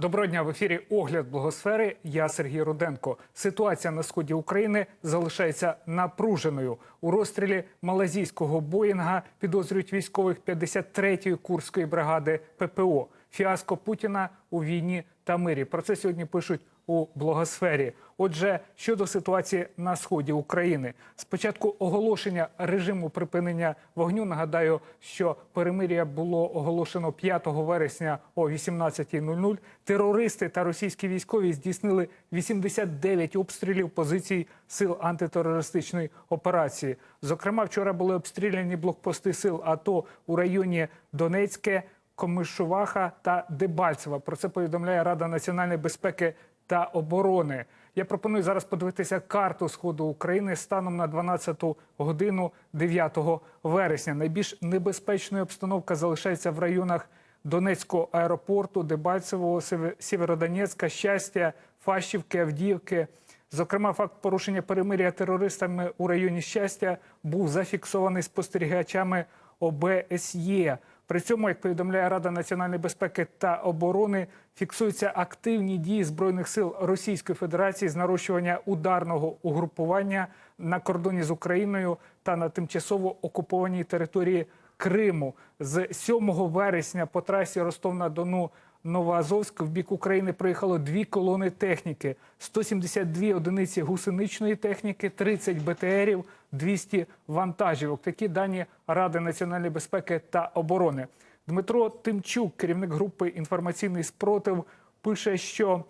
Доброго дня в ефірі Огляд Благосфери. Я Сергій Руденко. Ситуація на сході України залишається напруженою. У розстрілі малазійського Боїнга підозрюють військових 53-ї курської бригади ППО. Фіаско Путіна у війні та мирі. Про це сьогодні пишуть у блогосфері. Отже, щодо ситуації на сході України, спочатку оголошення режиму припинення вогню. Нагадаю, що перемир'я було оголошено 5 вересня о 18.00. Терористи та російські військові здійснили 89 обстрілів позицій сил антитерористичної операції. Зокрема, вчора були обстріляні блокпости сил АТО у районі Донецьке. Комишуваха та Дебальцева. Про це повідомляє Рада національної безпеки та оборони. Я пропоную зараз подивитися карту сходу України станом на 12 годину 9 вересня. Найбільш небезпечною обстановка залишається в районах Донецького аеропорту, Дебальцевого, Сєвєродонецька, Щастя, Фащівки, Авдіївки. Зокрема, факт порушення перемир'я терористами у районі щастя був зафіксований спостерігачами ОБСЄ. При цьому, як повідомляє Рада національної безпеки та оборони, фіксуються активні дії збройних сил Російської Федерації з нарощування ударного угрупування на кордоні з Україною та на тимчасово окупованій території Криму. З 7 вересня по трасі Ростов-на-Дону Новоазовськ в бік України приїхало дві колони техніки, 172 одиниці гусеничної техніки, 30 БТРів, 200 вантажівок. Такі дані Ради національної безпеки та оборони. Дмитро Тимчук, керівник групи інформаційний спротив, пише, що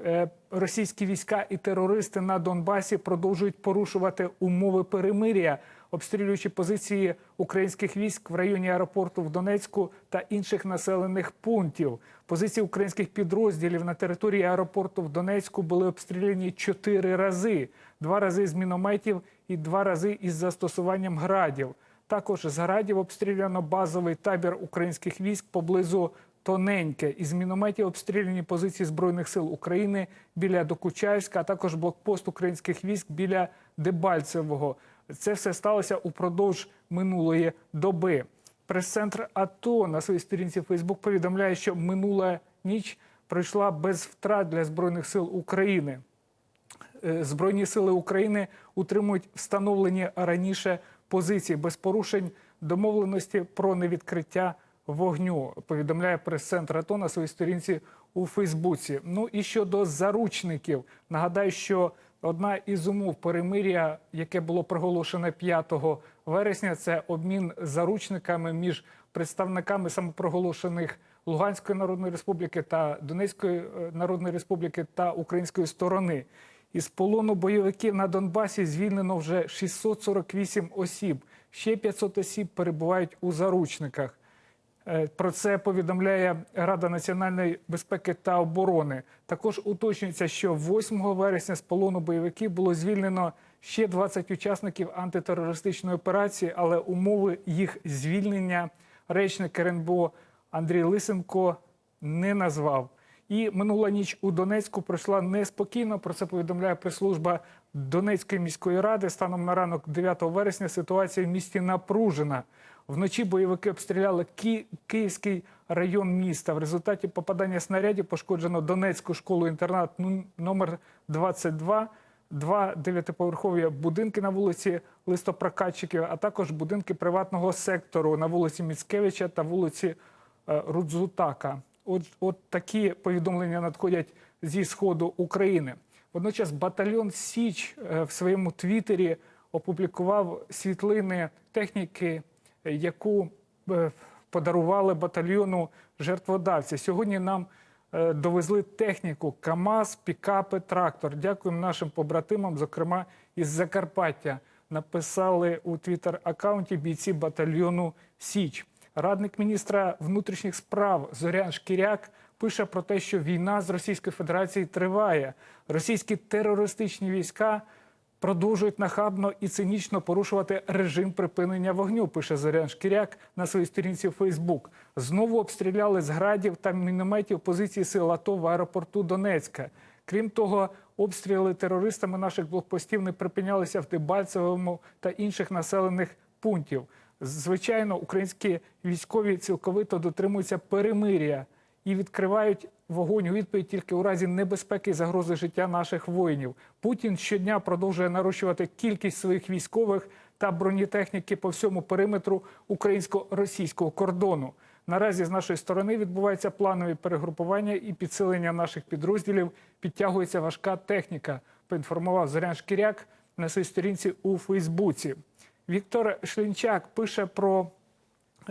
е, російські війська і терористи на Донбасі продовжують порушувати умови перемир'я, обстрілюючи позиції українських військ в районі аеропорту в Донецьку та інших населених пунктів. Позиції українських підрозділів на території аеропорту в Донецьку були обстріляні чотири рази: два рази з мінометів і два рази із застосуванням градів. Також з градів обстріляно базовий табір українських військ поблизу Тоненьке. Із мінометів обстріляні позиції Збройних сил України біля Докучаївська, а також блокпост українських військ біля Дебальцевого. Це все сталося упродовж минулої доби. Прес-центр АТО на своїй сторінці Фейсбук повідомляє, що минула ніч пройшла без втрат для Збройних сил України. Е, Збройні сили України утримують встановлені раніше позиції без порушень домовленості про невідкриття вогню. Повідомляє прес-центр АТО на своїй сторінці у Фейсбуці. Ну і щодо заручників, нагадаю, що одна із умов перемир'я, яке було проголошене 5 вересня, це обмін заручниками між представниками самопроголошених Луганської Народної Республіки та Донецької е, Народної Республіки та української сторони. Із полону бойовиків на Донбасі звільнено вже 648 осіб. Ще 500 осіб перебувають у заручниках. Е, Про це повідомляє Рада національної безпеки та оборони. Також уточнюється, що 8 вересня з полону бойовиків було звільнено ще 20 учасників антитерористичної операції, але умови їх звільнення речник РНБО Андрій Лисенко не назвав. І минула ніч у Донецьку пройшла неспокійно. Про це повідомляє прес-служба Донецької міської ради. Станом на ранок 9 вересня ситуація в місті напружена. Вночі бойовики обстріляли Ки- Київський район міста. В результаті попадання снарядів пошкоджено Донецьку школу-інтернат ну- номер 22, два дев'ятиповерхові будинки на вулиці Листопрокатчиків, а також будинки приватного сектору на вулиці Міцкевича та вулиці е, Рудзутака. От, от такі повідомлення надходять зі сходу України. Водночас батальйон Січ е, в своєму твіттері опублікував світлини техніки, е, яку е, подарували батальйону жертводавці. Сьогодні нам довезли техніку КАМАЗ, пікапи, трактор. Дякуємо нашим побратимам, зокрема із Закарпаття. Написали у твіттер-аккаунті бійці батальйону Січ. Радник міністра внутрішніх справ Зорян Шкіряк пише про те, що війна з Російською Федерацією триває. Російські терористичні війська продовжують нахабно і цинічно порушувати режим припинення вогню. Пише Зорян Шкіряк на своїй сторінці в Фейсбук. Знову обстріляли з градів та мінометів позиції сил АТО в аеропорту Донецька. Крім того, обстріли терористами наших блокпостів не припинялися в Дебальцевому та інших населених пунктів. Звичайно, українські військові цілковито дотримуються перемир'я і відкривають вогонь у відповідь тільки у разі небезпеки і загрози життя наших воїнів. Путін щодня продовжує нарощувати кількість своїх військових та бронетехніки по всьому периметру українсько-російського кордону. Наразі з нашої сторони відбуваються планові перегрупування і підсилення наших підрозділів. Підтягується важка техніка. Поінформував Зорян Шкіряк на своїй сторінці у Фейсбуці. Віктор Шлінчак пише про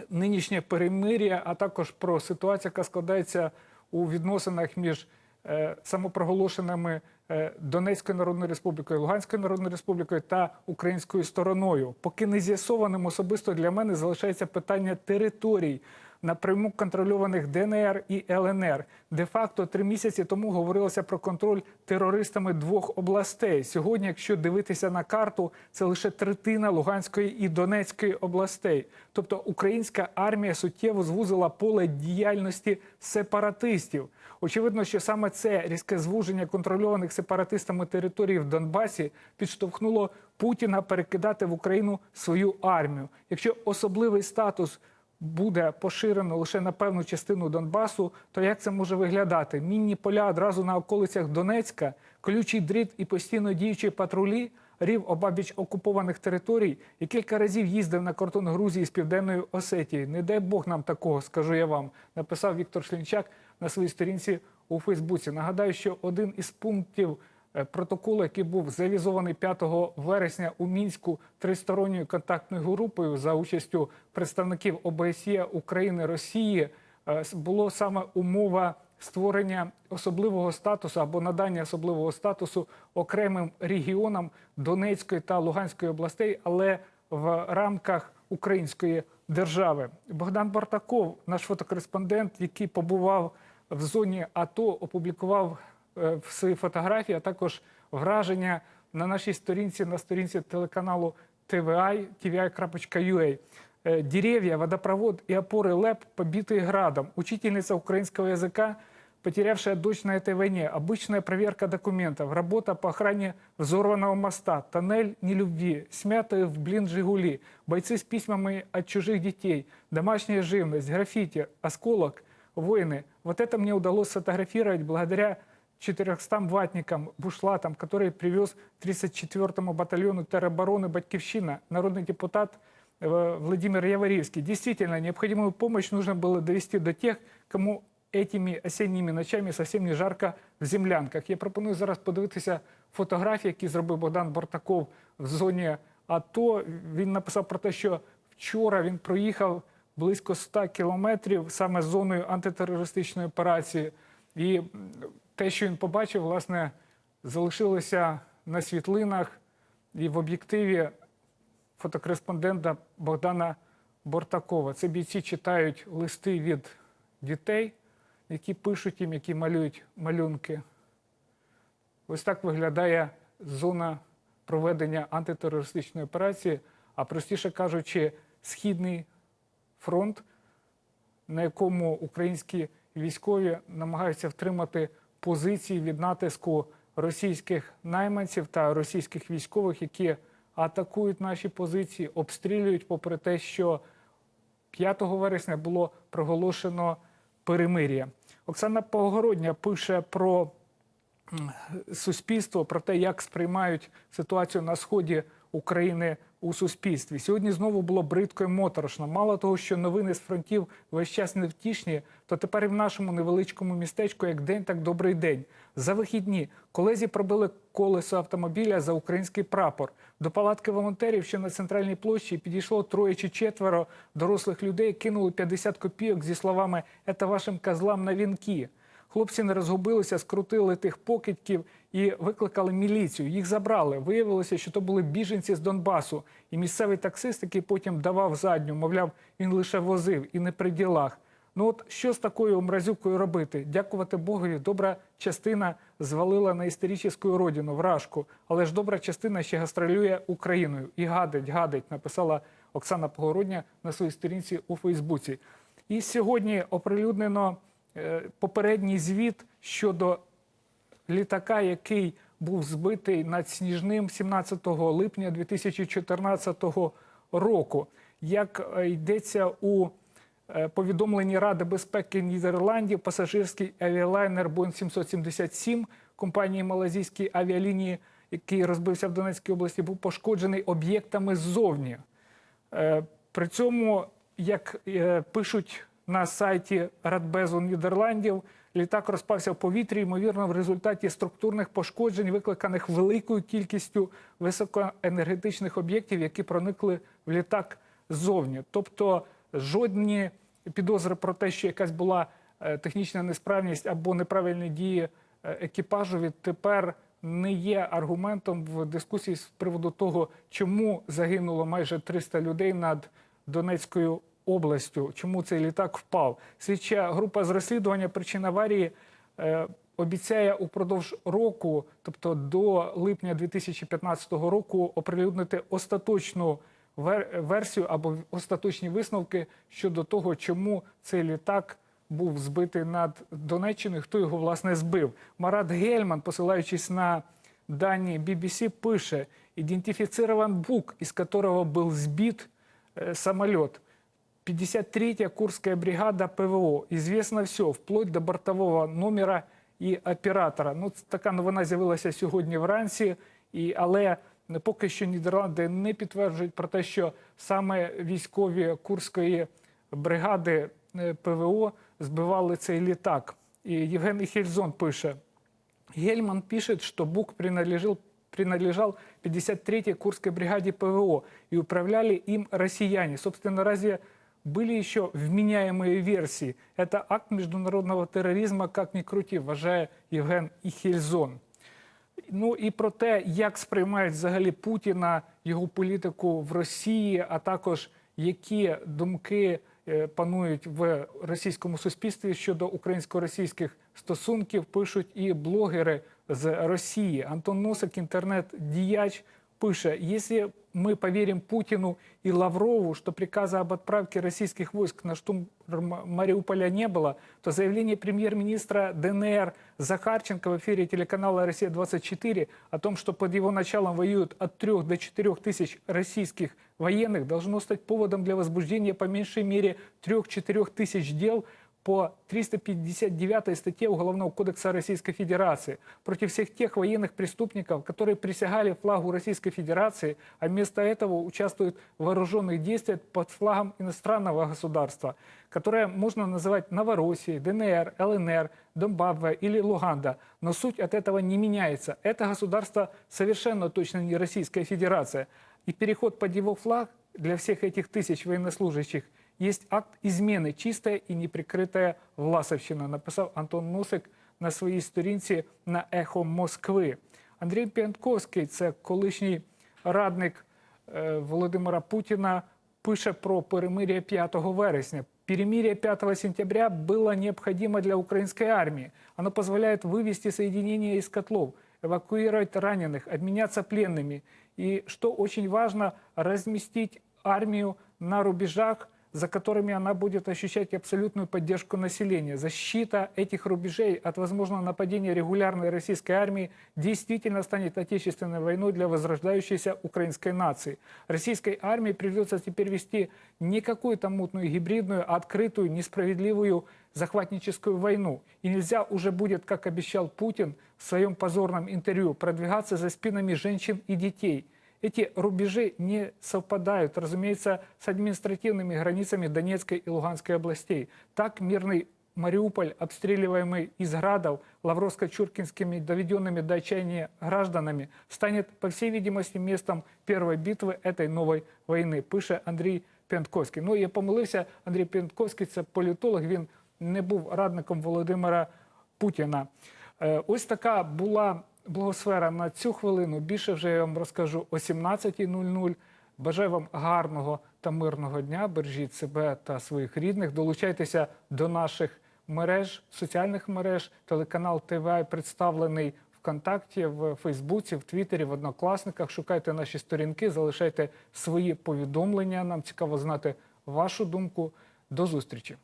нинішнє перемир'я, а також про ситуацію, яка складається у відносинах між е, самопроголошеними е, Донецькою Народною Республікою, Луганською Народною Республікою та українською стороною. Поки не з'ясованим особисто для мене залишається питання територій напряму контрольованих ДНР і ЛНР. Де-факто три місяці тому говорилося про контроль терористами двох областей. Сьогодні, якщо дивитися на карту, це лише третина Луганської і Донецької областей. Тобто українська армія суттєво звузила поле діяльності сепаратистів. Очевидно, що саме це різке звуження контрольованих сепаратистами територій в Донбасі підштовхнуло Путіна перекидати в Україну свою армію. Якщо особливий статус буде поширено лише на певну частину Донбасу, то як це може виглядати? Мінні поля одразу на околицях Донецька, колючий дріт і постійно діючі патрулі, рів обабіч окупованих територій і кілька разів їздив на кордон Грузії з Південною Осетією. Не дай Бог нам такого, скажу я вам, написав Віктор Шлінчак на своїй сторінці у Фейсбуці. Нагадаю, що один із пунктів протоколу, який був завізований 5 вересня у мінську тристоронньою контактною групою за участю представників ОБСЄ України Росії, е, було саме умова створення особливого статусу або надання особливого статусу окремим регіонам Донецької та Луганської областей, але в рамках української держави. Богдан Бартаков, наш фотокореспондент, який побував в зоні АТО, опублікував е, свої фотографії, а також враження на нашій сторінці, на сторінці телеканалу TVI, tvi.ua. Э, Деревья, водопровод и опоры ЛЭП побитые градом. Учительница украинского языка, потерявшая дочь на этой войне. Обычная проверка документов. Работа по охране взорванного моста. Тоннель нелюбви. Смятые в блин «Жигули». Бойцы с письмами от чужих детей. Домашняя живность, граффити, осколок, войны. Вот это мне удалось сфотографировать благодаря 400 ватникам, бушлатам, которые привез 34-му батальону теробороны «Батькивщина» народный депутат э, Владимир Яворевский. Действительно, необходимую помощь нужно было довести до тех, кому этими осенніми ночами совсем не жарко в землянках. Я пропоную зараз подивитися фотографії, які зробив Богдан Бортаков в зоні АТО. Він написав про те, що вчора він проїхав близько 100 кілометрів саме зоною антитерористичної операції. І м, те, що він побачив, власне, залишилося на світлинах і в об'єктиві фотокореспондента Богдана Бортакова. Це бійці читають листи від дітей, які пишуть їм, які малюють малюнки. Ось так виглядає зона проведення антитерористичної операції, а простіше кажучи, східний фронт, на якому українські військові намагаються втримати позиції від натиску російських найманців та російських військових, які атакують наші позиції, обстрілюють, попри те, що 5 вересня було проголошено перемир'я. Оксана Погородня пише про суспільство, про те, як сприймають ситуацію на сході України у суспільстві. Сьогодні знову було бридко і моторошно. Мало того, що новини з фронтів весь час невтішні, то тепер і в нашому невеличкому містечку як день, так добрий день. За вихідні колезі пробили колесо автомобіля за український прапор. До палатки волонтерів, що на центральній площі, підійшло троє чи четверо дорослих людей, кинули 50 копійок зі словами «Это вашим козлам на вінки». Хлопці не розгубилися, скрутили тих покидьків і викликали міліцію. Їх забрали. Виявилося, що то були біженці з Донбасу. І місцевий таксист, який потім давав задню, мовляв, він лише возив і не при ділах. Ну от що з такою мразюкою робити? Дякувати Богові, добра частина звалила на історичну родину, вражку. Але ж добра частина ще гастролює Україною. І гадить, гадить, написала Оксана Погородня на своїй сторінці у Фейсбуці. І сьогодні оприлюднено попередній звіт щодо літака, який був збитий над Сніжним 17 липня 2014 року. Як е, йдеться у е, повідомленні Ради безпеки Нідерландів пасажирський авіалайнер Boeing 777 компанії Малазійської авіалінії, який розбився в Донецькій області, був пошкоджений об'єктами ззовні. Е, При цьому, як е, пишуть на сайті Радбезу Нідерландів, літак розпався в повітрі, ймовірно, в результаті структурних пошкоджень, викликаних великою кількістю високоенергетичних об'єктів, які проникли в літак ззовні. Тобто жодні підозри про те, що якась була е, технічна несправність або неправильні дії е, екіпажу відтепер не є аргументом в дискусії з приводу того, чому загинуло майже 300 людей над Донецькою областю, чому цей літак впав. Слідча група з розслідування причин аварії е, обіцяє упродовж року, тобто до липня 2015 року, оприлюднити остаточну вер- версію або остаточні висновки щодо того, чому цей літак був збитий над Донеччиною, хто його власне збив. Марат Гельман, посилаючись на дані BBC, пише: ідентифіцирован бук, із которого був збит э, самолет. 53-я Курская бригада ПВО. Известно все, вплоть до бортового номера і оператора. Ну, така новина з'явилася сьогодні вранці, і, але поки що Нідерланди не підтверджують про те, що саме військові Курської бригади е, ПВО збивали цей літак. І Євген Іхельзон пише, Гельман пишет, что Бук принадлежал, принадлежал 53-й Курской бригаде ПВО и управляли им россияне. Собственно, разве были еще вменяемые версии? Это акт международного терроризма, как ни крути, вважає Євген Іхельзон. Ну і про те, як сприймають взагалі Путіна, його політику в Росії, а також які думки е, панують в російському суспільстві щодо українсько-російських стосунків, пишуть і блогери з Росії. Антон Носик, інтернет-діяч, Пише: если мы поверим Путину и Лаврову, что приказа об отправке российских войск на штурм Мариуполя не было, то заявление премьер-министра ДНР Захарченко в эфире телеканала «Россия-24» о том, что под его началом воюют от 3 до 4 тысяч российских военных, должно стать поводом для возбуждения по меньшей мере 3-4 тысяч дел по 359 статье Уголовного кодекса Российской Федерации против всех тех военных преступников, которые присягали флагу Российской Федерации, а вместо этого участвуют в вооруженных действиях под флагом иностранного государства, которое можно называть Новороссией, ДНР, ЛНР, Донбабве или Луганда. Но суть от этого не меняется. Это государство совершенно точно не Российская Федерация. И переход под его флаг для всех этих тысяч военнослужащих есть акт измены, чистая и неприкритая власовщина, написав Антон Носик на своїй сторінці на Ехо Москви. Андрій П'янковський, це колишній радник е, Володимира Путіна, пише про перемирие 5 вересня. Перемирие 5 сентября было необходимо для украинской армии. Оно позволяет вывести соединения из котлов, эвакуировать раненых, обменяться пленными. И, что очень важно, разместить армию на рубежах, за которыми она будет ощущать абсолютную поддержку населения. Защита этих рубежей от возможного нападения регулярной российской армии действительно станет отечественной войной для возрождающейся украинской нации. Российской армии придется теперь вести не какую-то мутную гибридную, а открытую, несправедливую захватническую войну. И нельзя уже будет, как обещал Путин в своем позорном интервью, продвигаться за спинами женщин и детей – эти рубежи не совпадают, разумеется, с административными границами Донецкой и Луганской областей. Так мирный Мариуполь, обстреливаемый из градов лавровско-чуркинскими доведенными до отчаяния гражданами, станет, по всей видимости, местом первой битвы этой новой войны, пише Андрій П'янтковський. Ну, я помилився, Андрій П'янтковський – це політолог, він не був радником Володимира Путіна. Е, Ось така була Благосфера на цю хвилину. Більше вже я вам розкажу о 17.00. Бажаю вам гарного та мирного дня. Бережіть себе та своїх рідних. Долучайтеся до наших мереж, соціальних мереж. Телеканал ТВ представлений ВКонтакті, в Фейсбуці, в Твіттері, в Однокласниках. Шукайте наші сторінки, залишайте свої повідомлення. Нам цікаво знати вашу думку. До зустрічі.